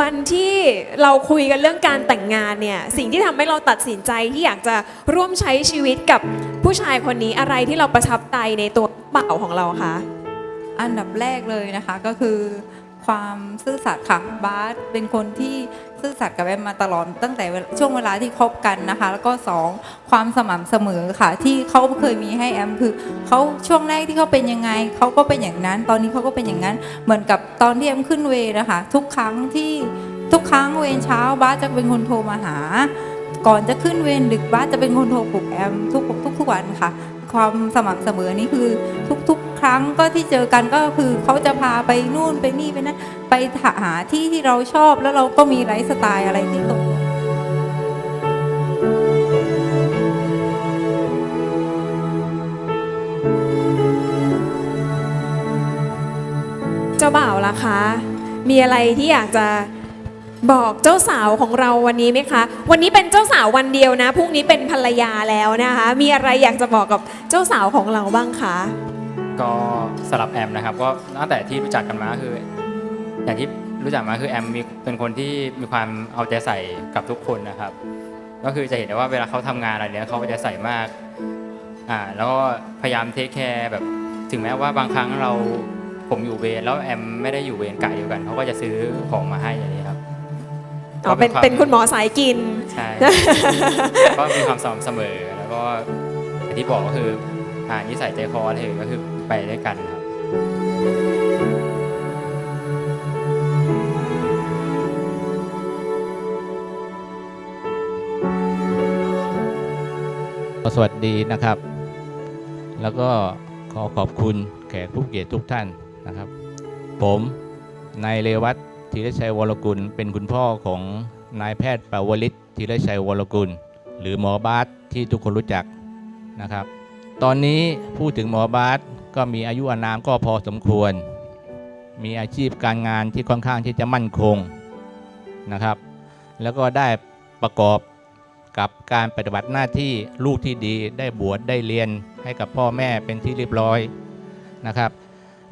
วันที่เราคุยกันเรื่องการแต่งงานเนี่ยสิ่งที่ทำให้เราตัดสินใจที่อยากจะร่วมใช้ชีวิตกับผู้ชายคนนี้อะไรที่เราประทับใจในตัวเป่าของเราคะอันดับแรกเลยนะคะก็คือความซื่อสัตย์ค่ะบาสเป็นคนที่ ซื่อสัตย์กับแอมมาตลอดตั้งแต่ช่วงเวลาที่คบกันนะคะ แล้วก็สองความสม่ำเสมอค่ะ ที่เขาเคยมีให้แอมคือเขาช่วงแรกที่เขาเป็นยังไงเขาก็เป็นอย่างนั้น ตอนนี้เขาก็เป็นอย่างนั้น เหมือนกับตอนที่แอมขึ้นเวนะคะ ทุกครั้งที่ทุกครั้งเวรเช้าบ้าจะเป็นคนโทรมาหา ก่อนจะขึ้นเวรดึกบ้าจะเป็นคนโทรปลุกแอมทุกทุกทุกวันค่ะ ความสม่ำเสมอนี่คือทุกๆ ครั้งก็ที่เจอกันก็คือเขาจะพาไปนู่นไปนี่ไปนั่นไปหาที่ที่เราชอบแล้วเราก็มีไลฟ์สไตล์อะไรที่ตรงเจ้าบ่าวล่ะคะ มีอะไรที่อยากจะบอกเจ้าสาวของเราวันนี้ไหมคะ วันนี้เป็นเจ้าสาววันเดียวนะพรุ่งนี้เป็นภรรยาแล้วนะคะ มีอะไรอยากจะบอกกับเจ้าสาวของเราบ้างคะ ก็สำหรับแอมนะครับก็ตั้งแต่ที่รู้จักกันมาคือ อย่างที่รู้จักมาคือแอมมีเป็นคนที่มีความเอาใจใส่กับทุกคนนะครับ ก็คือจะเห็นได้ว่าเวลาเขาทำงานอะไรเนี้ยเขาก็จะใส่มากอ่าแล้วก็พยายามเทคแคร์แบบถึงแม้ว่าบางครั้งเราผมอยู่เวรแล้วแอมไม่ได้อยู่เวรกะเดียวกันเขาก็จะซื้อของมาให้อย่างนี้ครับอ๋อเป็นก็เป็นคุณหมอสายกินใช่ก็มีความสม่ำเสมอแล้วก็อย่างที่บอกก็คือ่านิสัยใจคออะไรก็คือไปด้วยกันครับสวัสดีนะครับ แล้วก็ขอขอบคุณแขกผู้เกียรติทุกท่านนะครับ ผมนายเรวัตธีรชัยวรกุล เป็นคุณพ่อของนายแพทย์ปาวลิตธีรชัยวรกุล หรือหมอบาสที่ทุกคนรู้จักนะครับ ตอนนี้พูดถึงหมอบาสก็มีอายุอานามก็พอสมควร มีอาชีพการงานที่ค่อนข้างที่จะมั่นคงนะครับ แล้วก็ได้ประกอบกับการปฏิบัติหน้าที่ลูกที่ดีได้บวชได้เรียนให้กับพ่อแม่เป็นที่เรียบร้อยนะครับ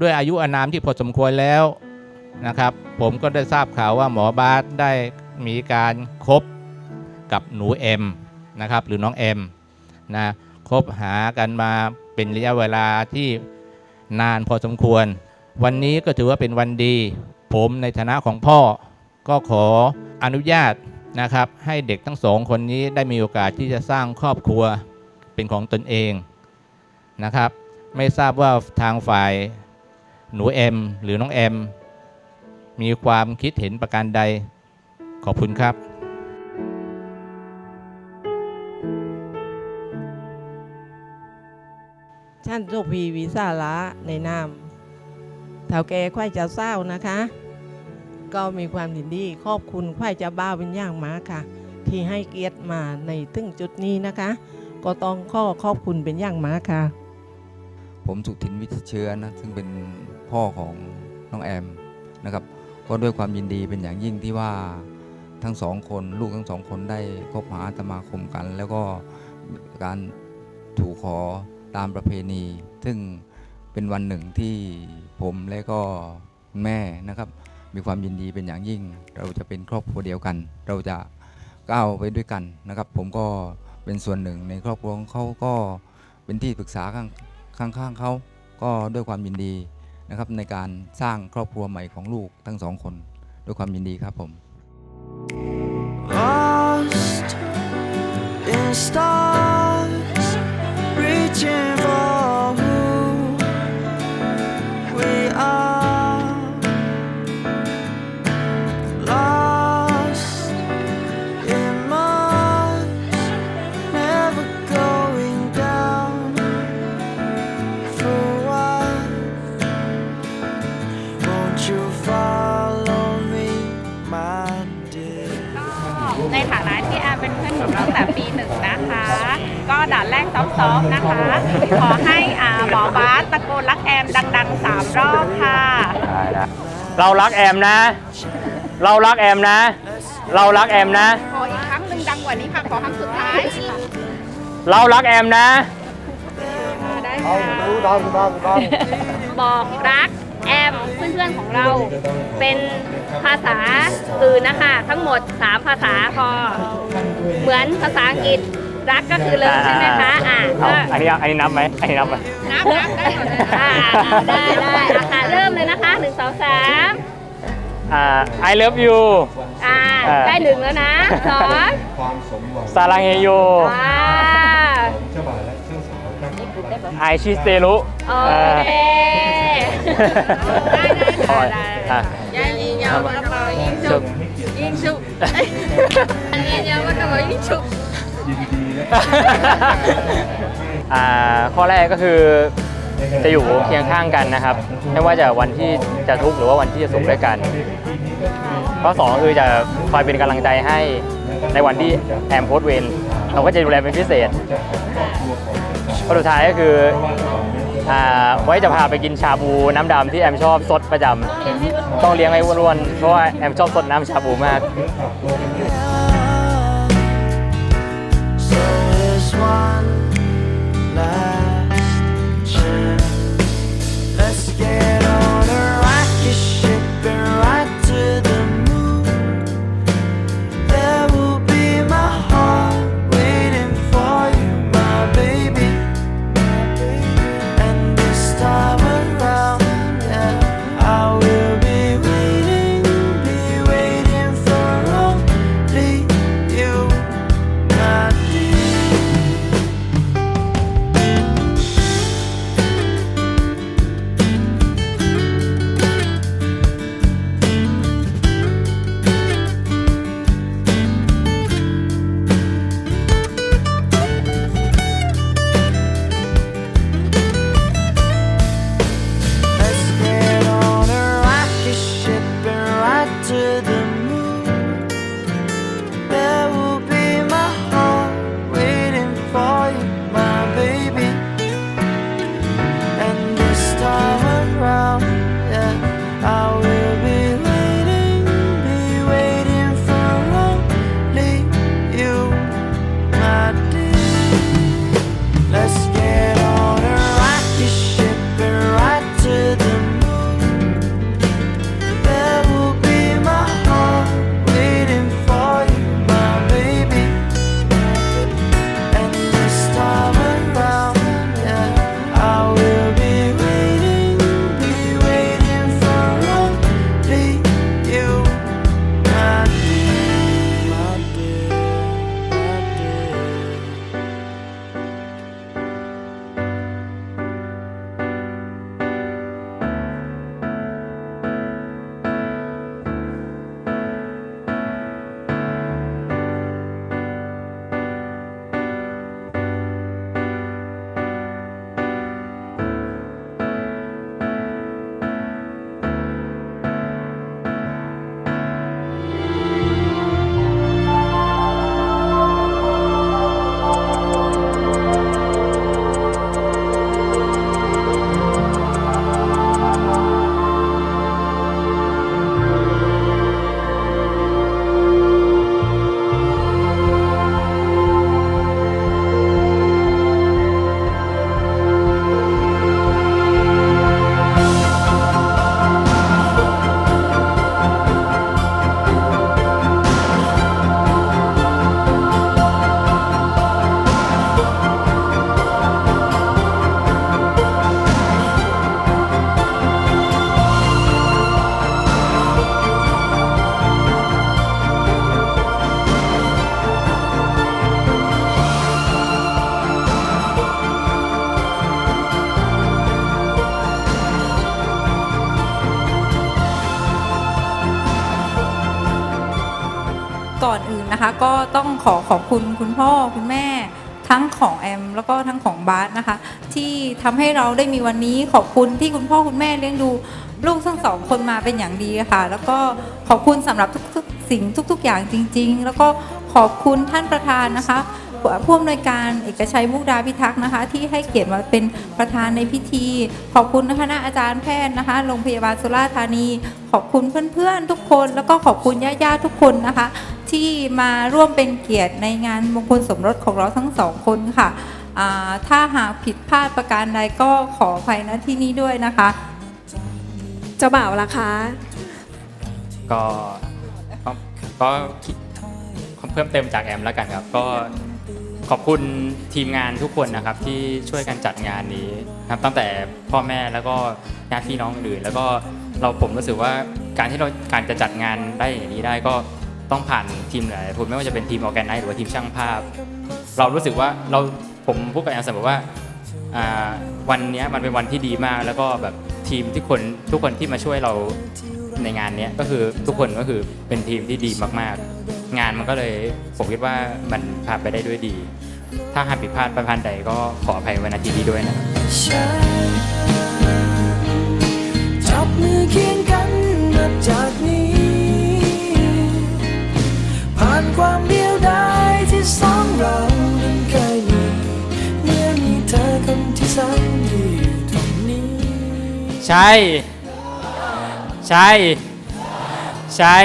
ด้วยอายุอานามที่พอสมควรแล้วนะครับ ผมก็ได้ทราบข่าวว่าหมอบาสได้มีการคบกับหนูเอ็มนะครับ หรือน้องเอ็มนะ คบหากันมาเป็นระยะเวลาที่นานพอสมควร วันนี้ก็ถือว่าเป็นวันดี ผมในฐานะของพ่อ ก็ขออนุญาตนะครับ ให้เด็กทั้งสองคนนี้ได้มีโอกาสที่จะสร้างครอบครัวเป็นของตนเองนะครับ ไม่ทราบว่าทางฝ่ายหนูเอ็มหรือน้องเอ็มมีความคิดเห็นประการใด ขอบคุณครับ ท่านโซพีวีซาละในนามเท่าแก่ควายจ้าเศร้านะคะ ก็มีความยินดีขอบคุณควายจ้าบ้าวเป็นอย่างมากค่ะ ที่ให้เกียรติมาในถึงจุดนี้นะคะ ก็ต้องข้อขอบคุณเป็นอย่างมากค่ะ ผมสุทินวิทเชื้อนะซึ่งเป็นพ่อของน้องแอมนะครับก็ด้วยความยินดีเป็นอย่างยิ่งที่ว่าทั้งสองคนลูกทั้งสองคนได้คบหาสมาคมกัน แล้วก็การถูกขอ ตามประเพณี ซึ่งเป็นวันหนึ่งที่ผมและก็แม่นะครับ มีความยินดีเป็นอย่างยิ่ง เราจะเป็นครอบครัวเดียวกัน เราจะก้าวไปด้วยกันนะครับ ผมก็เป็นส่วนหนึ่งในครอบครัวของเขาก็เป็นที่ปรึกษาข้างข้างๆเขาก็ด้วยความยินดีนะครับในการสร้างครอบครัวใหม่ของลูกทั้งสองคน ด้วยความยินดีครับผม lost in stars, catching ขอให้อ่าหมอบาสตะโกนรักแอมดังๆสามรอบค่ะเรารักแอมนะ เรารักแอมนะ เรารักแอมนะ ขออีกครั้งหนึ่งดังกว่านี้ค่ะ ขอครั้งสุดท้ายค่ะเรารักแอมนะได้ค่ะบอกรักแอมเพื่อนๆของเรา เป็นภาษาอื่นนะคะ ทั้งหมด 3 ภาษาพอ เหมือนภาษาอังกฤษ รักก็คือเลิฟใช่ไหมคะอ่าเอาก็อันนี้อันนี้นับไหมอันนี้นับไหม นับนับได้หมดเลยอ่าได้ได้อาค่ะเริ่มเลยนะคะหนึ่งสองสามอ่า I love you อ่าอ่า ได้หนึ่งแล้วนะสองซาลังเฮโย อ่าไอชิสเตรุ โอเคได้ได้ได้ได้ยังยิงยาวมาต่อยิงชุบยิงชุบอันนี้เดียวก็จะบอกยิงชุบ อ่าข้อแรกก็คือจะอยู่เคียงข้างกันนะครับ ไม่ว่าจะวันที่จะทุกข์หรือว่าวันที่จะสุขด้วยกันข้อสองคือจะคอยเป็นกำลังใจให้ในวันที่แอมโพสเวนเราก็จะดูแลเป็นพิเศษข้อสุดท้ายก็คือไว้จะพาไปกินชาบูน้ำดำที่แอมชอบสดประจำต้องเลี้ยงให้อ้วนๆเพราะว่าแอมชอบสดน้ำชาบูมาก ขอขอบคุณคุณพ่อคุณแม่ทั้งของแอม แล้วก็ทั้งของบาสนะคะ ที่ทำให้เราได้มีวันนี้ขอบคุณที่คุณพ่อคุณแม่เลี้ยงดูลูกทั้งสองคนมาเป็นอย่างดีค่ะ แล้วก็ขอบคุณสำหรับทุกๆ สิ่งทุก ๆ อย่างจริง ๆ แล้วก็ขอบคุณท่านประธานนะคะผู้อำนวยการเอกชัยมุกดาพิทักษ์นะคะ ที่ให้เกียรติมาเป็นประธานในพิธี ขอบคุณคณะอาจารย์แพทย์นะคะโรงพยาบาลสุราษฎร์ธานี ขอบคุณเพื่อนๆทุกคน แล้วก็ขอบคุณญาติๆทุกคนนะคะ ที่มาร่วมเป็นเกียรติในงานมงคลสมรสของเราทั้งสองคนค่ะอ่าถ้าหากผิดพลาดประการใดก็ขออภัยณที่นี้ด้วยนะคะจ้าบ่าวล่ะคะก็ก็ก็คิดเพิ่มเติมจากแอมแล้วกันครับ ก็ขอบคุณทีมงานทุกคนนะครับที่ช่วยกันจัดงานนี้นะครับตั้งแต่พ่อแม่แล้วก็ญาติพี่น้องอื่น แล้วก็เราผมรู้สึกว่าการที่เราการจะจัดงานได้อย่างนี้ได้ก็ ต้องผ่านทีมหลายๆคนไม่ว่าจะเป็นทีมออแกไนซ์หรือว่าทีมช่างภาพ เรารู้สึกว่าเราผมพูดกับแอมเสมอว่าอ่าวันนี้มันเป็นวันที่ดีมาก แล้วก็แบบทีมที่คนทุกคนที่มาช่วยเราในงานนี้ก็คือทุกคนก็คือเป็นทีมที่ดีมากๆ งานมันก็เลยผมคิดว่ามันผ่านไปได้ด้วยดี ถ้าหากผิดพลาดประพันใดก็ขออภัยไว้ณที่นี้ด้วยนะครับฉันจับมือเคียงกันนับจาก ใช่ ใช่ ใช่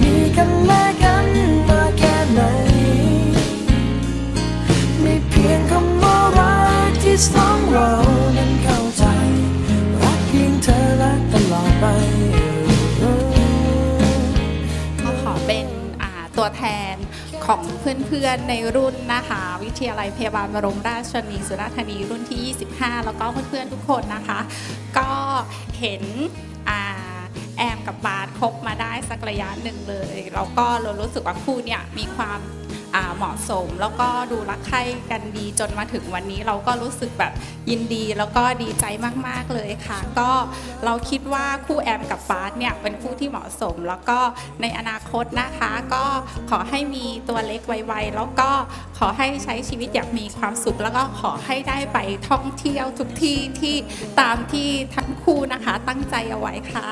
มีกันและกันมาแค่ไหนไม่เพียงคำว่ารักที่สอง ของเพื่อนๆในรุ่นนะคะ วิทยาลัยพยาบาลบรมราชชนีสุราษฎร์ธานีรุ่นที่ 25 แล้วก็เพื่อนๆทุกคนนะคะ ก็เห็นอแอมกับบาสคบมาได้สักระยะหนึ่งเลยแล้วก็เรารู้สึกว่าคู่เนี่ยมีความ เหมาะสม แล้วก็ดูรักใคร่กันดีจนมาถึงวันนี้เราก็รู้สึกแบบยินดีแล้วก็ดีใจมากๆเลยค่ะ ก็เราคิดว่าคู่แอมกับบาสเนี่ยเป็นคู่ที่เหมาะสม แล้วก็ในอนาคตนะคะ ก็ขอให้มีตัวเล็กไวๆแล้วก็ขอให้ใช้ชีวิตอย่างมีความสุข แล้วก็ขอให้ได้ไปท่องเที่ยวทุกที่ที่ตามที่ทั้งคู่นะคะ ตั้งใจเอาไว้ค่ะ